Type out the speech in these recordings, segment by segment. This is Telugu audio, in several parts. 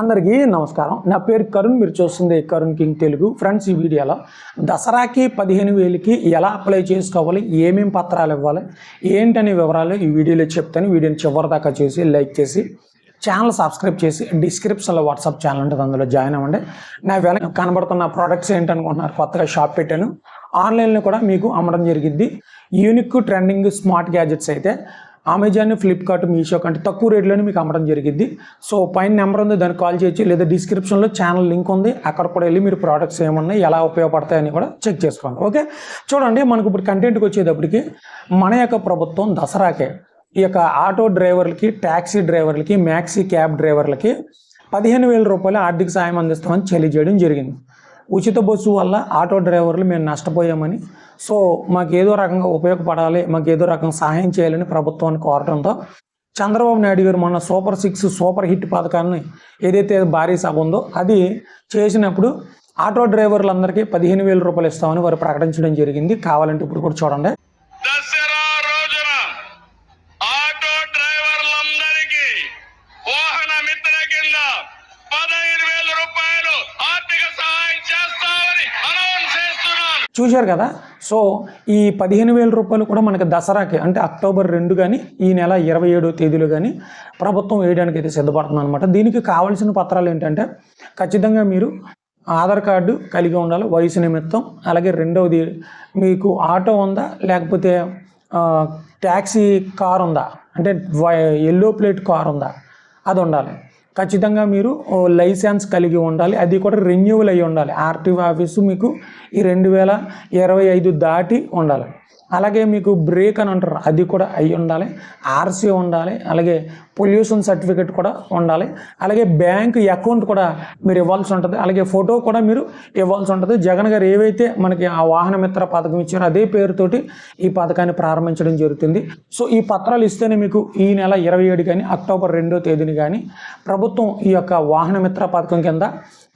అందరికీ నమస్కారం. నా పేరు కరుణ్ మీరు చూస్తుంది కరుణ్ కింగ్ తెలుగు. ఫ్రెండ్స్ ఈ వీడియోలో దసరాకి పదిహేను వేలకి ఎలా అప్లై చేసుకోవాలి ఏమేమి పత్రాలు ఇవ్వాలి ఏంటనే వివరాలు ఈ వీడియోలో చెప్తాను. వీడియోని చివరి దాకా చూసి లైక్ చేసి ఛానల్ సబ్స్క్రైబ్ చేసి డిస్క్రిప్షన్లో వాట్సాప్ ఛానల్ ఉంటుంది అందులో జాయిన్ అవ్వండి. నా వెనక కనబడుతున్న ప్రోడక్ట్స్ ఏంటనుకుంటున్నారు కొత్తగా షాప్ పెట్టాను. ఆన్లైన్లో కూడా మీకు అమ్మడం జరిగింది యూనిక్ ట్రెండింగ్ స్మార్ట్ గ్యాజెట్స్ అయితే అమెజాన్ ఫ్లిప్కార్ట్ మీషో కంటే తక్కువ రేట్లోనే మీకు అమ్మడం జరిగింది. సో పైన నెంబర్ ఉంది దానికి కాల్ చేయొచ్చు. లేదా డిస్క్రిప్షన్లో ఛానల్ లింక్ ఉంది. అక్కడ కూడా వెళ్ళి మీరు ప్రోడక్ట్స్ ఏమున్నాయి ఎలా ఉపయోగపడతాయని కూడా చెక్ చేసుకోండి. ఓకే చూడండి మనకు ఇప్పుడు కంటెంట్కి వచ్చేటప్పటికి మన యొక్క ప్రభుత్వం దసరాకే ఈ యొక్క ఆటో డ్రైవర్లకి ట్యాక్సీ డ్రైవర్లకి మ్యాక్సీ క్యాబ్ డ్రైవర్లకి పదిహేను వేల రూపాయలు ఆర్థిక సాయం అందిస్తామని తెలియజేయడం జరిగింది. ఉచిత బస్సు వల్ల ఆటో డ్రైవర్లు మేము నష్టపోయామని. సో మాకు ఏదో రకంగా ఉపయోగపడాలి మాకు ఏదో రకంగా సహాయం చేయాలని ప్రభుత్వాన్ని కోరడంతో చంద్రబాబు నాయుడు గారు మొన్న సూపర్ సిక్స్ సూపర్ హిట్ పథకాన్ని ఏదైతే భారీ సభ ఉందో అది చేసినప్పుడు ఆటో డ్రైవర్లందరికీ పదిహేను వేల రూపాయలు ఇస్తామని వారు ప్రకటించడం జరిగింది. కావాలంటే ఇప్పుడు కూడా చూడండి దసరా రోజున ఆటో డ్రైవర్లందరికీ వాహన మిత్ర కింద పదహైదు వేల రూపాయలు ఆర్థిక సహాయం చేస్తామని అనౌన్స్ చేస్తున్నాను చూశారు కదా? సో ఈ పదిహేను వేల రూపాయలు కూడా మనకి దసరాకి అంటే అక్టోబర్ రెండు కానీ ఈ నెల ఇరవై ఏడో తేదీలో కానీ ప్రభుత్వం వేయడానికి అయితే సిద్ధపడుతుంది అనమాట దీనికి కావాల్సిన పత్రాలు ఏంటంటే ఖచ్చితంగా మీరు ఆధార్ కార్డు కలిగి ఉండాలి వయసు నిమిత్తం. అలాగే రెండవది మీకు ఆటో ఉందా? లేకపోతే ట్యాక్సీ కార్ ఉందా? అంటే ఎల్లో ప్లేట్ కార్ ఉందా? అది ఉండాలి. ఖచ్చితంగా మీరు లైసెన్స్ కలిగి ఉండాలి. అది కూడా రెన్యువల్ అయ్యి ఉండాలి. ఆర్టీఓ ఆఫీసు మీకు ఈ రెండు వేల ఇరవై ఐదు దాటి ఉండాలి. అలాగే మీకు బ్రేక్ అని అంటారు. అది కూడా అయి ఉండాలి. ఆర్సీ ఉండాలి. అలాగే పొల్యూషన్ సర్టిఫికేట్ కూడా ఉండాలి. అలాగే బ్యాంక్ అకౌంట్ కూడా మీరు ఇవ్వాల్సి ఉంటుంది. అలాగే ఫోటో కూడా మీరు ఇవ్వాల్సి ఉంటుంది. జగన్ గారు ఏవైతే మనకి ఆ వాహన మిత్ర పథకం ఇచ్చారో అదే పేరుతోటి ఈ పథకాన్ని ప్రారంభించడం జరుగుతుంది. సో ఈ పత్రాలు ఇస్తేనే మీకు ఈ నెల ఇరవై ఏడు కానీ అక్టోబర్ రెండో తేదీని కానీ ప్రభుత్వం ఈ యొక్క వాహన మిత్ర పథకం కింద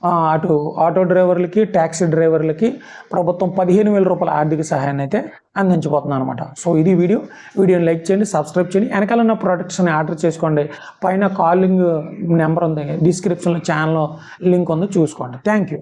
అటు ఆటో డ్రైవర్లకి ట్యాక్సీ డ్రైవర్లకి ప్రభుత్వం పదిహేను వేల రూపాయల ఆర్థిక సహాయాన్ని అయితే అందించబోతుంది అనమాట సో ఇది వీడియో. వీడియోని లైక్ చేయండి సబ్స్క్రైబ్ చేయండి. వెనకాల ఉన్న ప్రొడక్ట్స్ని ఆర్డర్ చేసుకోండి. పైన కాలింగ్ నెంబర్ ఉంది డిస్క్రిప్షన్లో ఛానల్ లింక్ ఉంది చూసుకోండి. Thank you.